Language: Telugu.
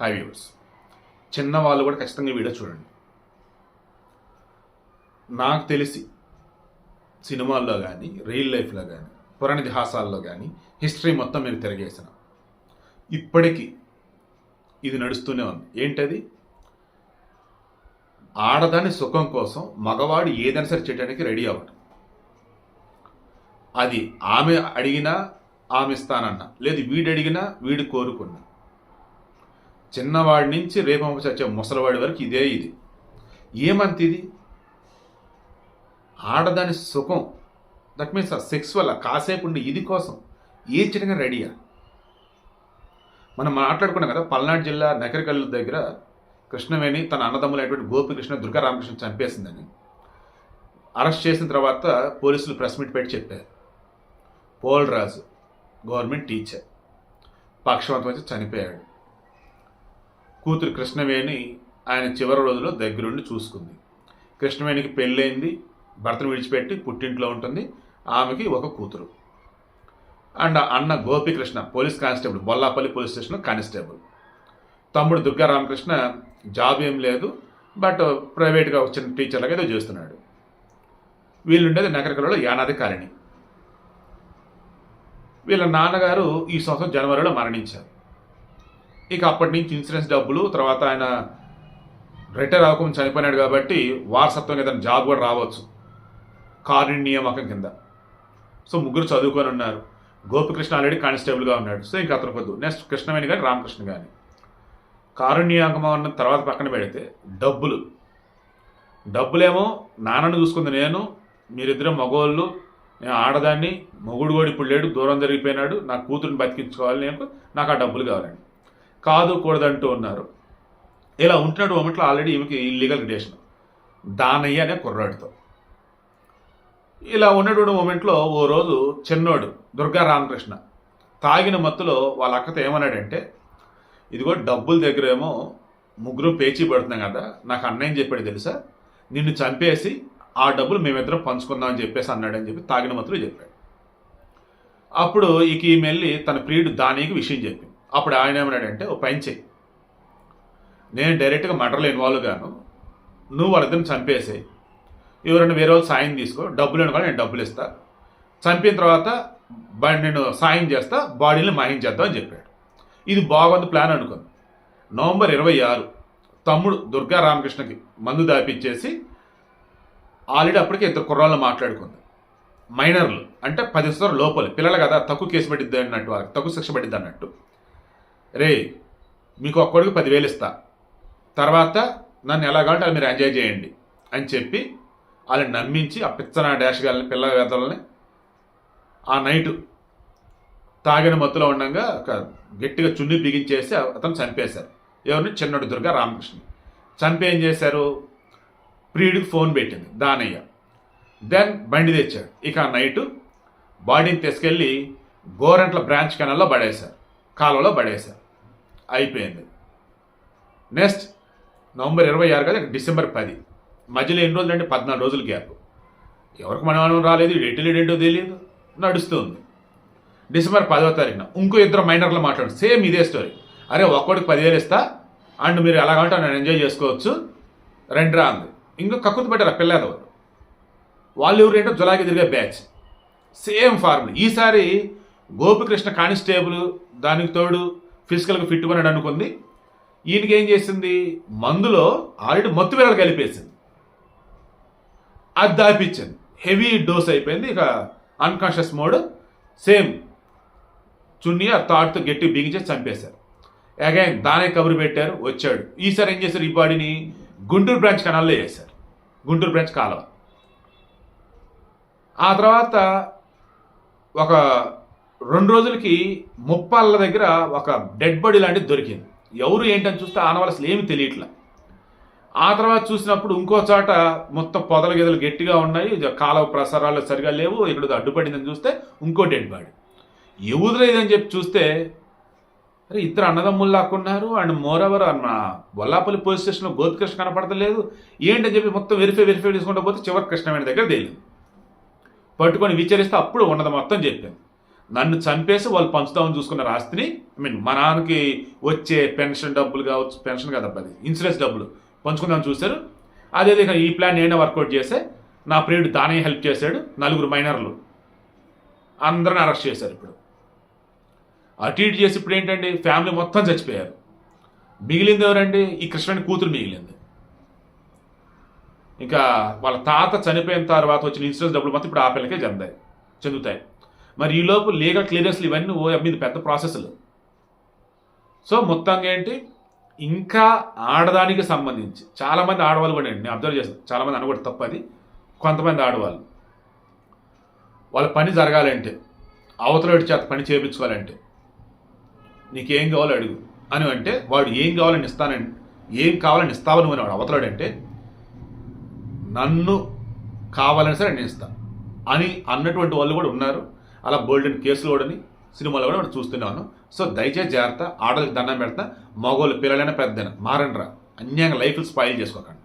హై వ్యూవర్స్ చిన్న వాళ్ళు కూడా ఖచ్చితంగా వీడియో చూడండి. నాకు తెలిసి సినిమాల్లో కానీ రియల్ లైఫ్లో కానీ పురాణ ఇతిహాసాల్లో కానీ హిస్టరీ మొత్తం మీరు తిరగేసిన. ఇప్పటికీ ఇది నడుస్తూనే ఉంది. ఏంటది? ఆడదాని సుఖం కోసం మగవాడు ఏదైనా సరే చేయడానికి రెడీ అవ్వడం అది ఆమె అడిగినా ఆమె ఇస్తానన్నా. లేదు వీడు అడిగినా వీడు కోరుకున్నా. చిన్నవాడి నుంచి రేపంప చచ్చే ముసలివాడి వరకు ఇదే ఇది. ఏమంత ఇది ఆడదాని సుఖం. దట్ మీన్స్ సెక్స్ వల్ల కాసేపు ఉండి ఇది కోసం ఏ చిన్నగా రెడీయా మనం మాట్లాడుకున్నాం కదా పల్నాడు జిల్లా నకరికల్లు దగ్గర కృష్ణవేణి తన అన్నదమ్ములైనటువంటి గోపికృష్ణ దుర్గారామకృష్ణ చంపేసిందని. అరెస్ట్ చేసిన తర్వాత పోలీసులు ప్రెస్ మీట్ పెట్టి చెప్పారు. పోల్ రాజు గవర్నమెంట్ టీచర్ పక్షవంతం వచ్చి చనిపోయాడు. కూతురు కృష్ణవేణి ఆయన చివరి రోజుల్లో దగ్గరుండి చూసుకుంది. కృష్ణవేణికి పెళ్ళైంది భర్తను విడిచిపెట్టి పుట్టింట్లో ఉంటుంది ఆమెకి ఒక కూతురు. అండ్ అన్న Gopikrishna police constable Bollapalli police station constable. తమ్ముడు దుర్గా రామకృష్ణ జాబ్ ఏం లేదు బట్ ప్రైవేట్గా వచ్చిన టీచర్ లాగా ఏదో చేస్తున్నాడు. వీళ్ళుండేది నగరకలలో యానాది కాలనీ. వీళ్ళ నాన్నగారు ఈ సంవత్సరం జనవరిలో మరణించారు. ఇక అప్పటి నుంచి ఇన్సూరెన్స్ డబ్బులు తర్వాత ఆయన రిటైర్ అవ్వకుండా చనిపోయినాడు కాబట్టి వారసత్వం ఏదైనా జాబ్ కూడా రావచ్చు. కారుణ్య నియామకం కింద. సో ముగ్గురు చదువుకొని ఉన్నారు. గోపికృష్ణ ఆల్రెడీ కానిస్టేబుల్గా ఉన్నాడు. సో ఇంకా అతను కొద్దు నెక్స్ట్ కృష్ణవేణి కానీ రామకృష్ణ కానీ కారుణ్యాగమం అన్న తర్వాత పక్కన పెడితే డబ్బులు. డబ్బులేమో నాన్నను చూసుకుంది నేను మీరిద్దరం మగవాళ్ళు నేను ఆడదాన్ని మొగుడు కూడా ఇప్పుడు లేడు దూరం జరిగిపోయినాడు నా కూతురుని బతికించుకోవాలి నేను నాకు ఆ డబ్బులు కావాలండి. కాదు కూడదంటూ ఉన్నారు ఇలా ఉంటున్నాడు మొమెంట్లో ఆల్రెడీ ఈమెకి ఇల్లీగల్ రిలేషన్. దానయ్య అనే కుర్రాడితో. ఇలా ఉన్నటువంటి మూమెంట్లో ఓ రోజు చిన్నోడు దుర్గా రామకృష్ణ తాగిన మత్తులో వాళ్ళ అక్కతో ఏమన్నాడంటే ఇదిగో డబ్బుల దగ్గర ఏమో ముగ్గురు పేచీ పడుతున్నాం కదా నాకు అన్నయ్య చెప్పాడు తెలుసా? నిన్ను చంపేసి ఆ డబ్బులు మేమిద్దరం పంచుకుందాం అని చెప్పేసి అన్నాడని చెప్పి తాగిన మత్తులు చెప్పాడు. అప్పుడు ఇక ఈ తన ప్రియుడు దానికి విషయం చెప్పింది అప్పుడు ఆయన ఏమన్నాడంటే ఓ పని చెయ్యి. నేను డైరెక్ట్గా మటర్లో ఇన్వాల్వ్ గాను. నువ్వు వాళ్ళిద్దరిని చంపేసేయి ఎవరైనా వేరే వాళ్ళు సాయం తీసుకో. డబ్బులు కూడా నేను డబ్బులు ఇస్తా. చంపిన తర్వాత నేను సాయం చేస్తా. బాడీని మాయం చేద్దాం అని చెప్పాడు. ఇది బాగుంది ప్లాన్ అనుకుంది. నవంబర్ ఇరవై ఆరు తమ్ముడు దుర్గా రామకృష్ణకి మందు దాపిచ్చేసి ఆల్రెడీ అప్పటికే ఇద్దరు కుర్రాళ్ళు మాట్లాడుకుంది. మైనర్లు అంటే పది సంవత్సరాలు లోపలి. పిల్లలు కదా తక్కువ కేసు పడిద్ది అన్నట్టు వాళ్ళకి తక్కువ శిక్ష పడిద్ది అన్నట్టు. రే మీకు ఒక్కడికి పదివేలు ఇస్తా. తర్వాత నన్ను ఎలా కావాలంటే అలా మీరు ఎంజాయ్ చేయండి అని చెప్పి వాళ్ళని నమ్మించి ఆ పిచ్చన డాష్ గాలని పిల్ల వేతలని ఆ నైటు తాగిన మత్తులో ఉండగా ఒక గట్టిగా చున్ని బిగించేసి అతను చంపేశారు. ఎవరిని? చిన్నడు దుర్గా రామకృష్ణ చంపి ఏం చేశారు? ప్రియుడికి ఫోన్ పెట్టింది దానయ్య. దెన్ బండి తెచ్చాడు. ఇక ఆ నైటు బాడీని తీసుకెళ్ళి గోరంట్ల బ్రాంచ్ కెనాల్లో పడేశారు. కాలువలో పడేశారు. అయిపోయింది. నెక్స్ట్ నవంబర్ ఇరవై ఆరు కదా డిసెంబర్ పది. మధ్యలో ఎన్ని రోజులు అంటే పద్నాలుగు రోజులు గ్యాప్. ఎవరికి మనవనం రాలేదు ఎటు ఏంటో తెలియదు. నడుస్తుంది. డిసెంబర్ పదవ తారీఖున ఇంకో ఇద్దరు మైనర్లు మాట్లాడు సేమ్ ఇదే స్టోరీ. అరే ఒక్కడికి పదివేలు ఇస్తా అండ్ మీరు ఎలా కావాలంటే నన్ను ఎంజాయ్ చేసుకోవచ్చు. రెండు రా అంది. ఇంకో కక్కుతు పెట్టారు ఆ పిల్లదవారు వాళ్ళు ఎవరు ఏంటో జులాకి తిరిగే బ్యాచ్. Same formula. ఈసారి గోపికృష్ణ కానిస్టేబుల్ దానికి తోడు ఫిజికల్గా ఫిట్ అని అనుకుంది. ఈయనకి ఏం చేసింది? మందులో ఆల్రెడీ మత్తు వేళలు కలిపేసింది. అది దాపించింది హెవీ డోస్ అయిపోయింది. ఇక అన్కాన్షియస్ మోడ్ సేమ్ చున్నీ ఆ తాడుతో గట్టి బిగించేసి చంపేశారు. అగైన్ దానే కబురు పెట్టారు వచ్చాడు. ఈసారి ఏం చేశారు? ఈ బాడీని గుంటూరు బ్రాంచ్ కనాల్లో వేశారు. గుంటూరు బ్రాంచ్ కాలువ. ఆ తర్వాత ఒక రెండు రోజులకి ముప్పాళ్ళ దగ్గర ఒక డెడ్ బాడీ లాంటిది దొరికింది. ఎవరు ఏంటని చూస్తే ఆనవలసలు ఏమి తెలియట్లా. ఆ తర్వాత చూసినప్పుడు ఇంకో చోట మొత్తం పొదల గెదలు గట్టిగా ఉన్నాయి. కాలవ కాలువ ప్రసారాలు సరిగా లేవు. ఇక్కడ అడ్డుపడిందని చూస్తే ఇంకో డెడ్ బాడీ ఎవరు లేదని చెప్పి చూస్తే అరే ఇద్దరు అన్నదమ్ములు లాక్కున్నారు. అండ్ మోరవర్ అన్న బొల్లాపల్లి పోలీస్ స్టేషన్లో గోపికృష్ణ కనపడతలేదు. ఏంటని చెప్పి మొత్తం వెరిఫై వెరిఫై చేసుకుంటూ పోతే చివరి కృష్ణవేణి దగ్గర తేలింది. పట్టుకొని విచారిస్తే అప్పుడు ఉన్నది మొత్తం చెప్పాను. నన్ను చంపేసి వాళ్ళు పంచుతామని చూసుకున్న ఆస్తిని ఐ మీన్ మా నాన్నకి వచ్చే పెన్షన్ డబ్బులు కావచ్చు పెన్షన్ కాదబ్బా అది ఇన్సూరెన్స్ డబ్బులు పంచుకుందామని చూశారు. అదే విధంగా ఈ ప్లాన్ నేనే వర్కౌట్ చేస్తే నా ప్రియుడు తానే హెల్ప్ చేశాడు నలుగురు మైనర్లు. అందరిని అరెస్ట్ చేశారు ఇప్పుడు. అటు ఇటు చేసి ఇప్పుడు ఏంటండి ఫ్యామిలీ మొత్తం చచ్చిపోయారు. మిగిలింది ఎవరండి? ఈ కృష్ణుని కూతురు మిగిలింది. ఇంకా వాళ్ళ తాత చనిపోయిన తర్వాత వచ్చిన ఇన్సూరెన్స్ డబ్బులు మొత్తం ఇప్పుడు ఆ పిల్లకే చెందాయి చెందుతాయి. మరి ఈ లోపు లీగల్ క్లియరెన్స్లు ఇవన్నీ ఓ మీద పెద్ద ప్రాసెస్లు సో మొత్తంగా ఏంటి? ఇంకా ఆడదానికి సంబంధించి చాలామంది ఆడవాళ్ళు కూడా అండి నేను అబ్జర్వ్ చేస్తాను చాలామంది అనకూడదు తప్పది కొంతమంది ఆడవాళ్ళు. వాళ్ళ పని జరగాలంటే అవతల చేత పని చేయించుకోవాలంటే నీకేం కావాలో అడుగు. అని అంటే వాడు ఏం కావాలని ఇస్తానని ఏం కావాలని ఇస్తావని వాడు అవతలాడంటే నన్ను కావాలని సరే నేను ఇస్తాను అని అన్నటువంటి వాళ్ళు కూడా ఉన్నారు. అలా బోల్డెన్ కేసులు కూడా సినిమాలో కూడా మనం చూస్తున్నాను. సో దయచేసి జాగ్రత్త ఆడలకు దండం పెడతా మగోళ్ళు పిల్లలైనా పెద్దైనా మారండి రా అన్యాయంగా లైఫ్లు స్పాయిల్ చేసుకోకండి.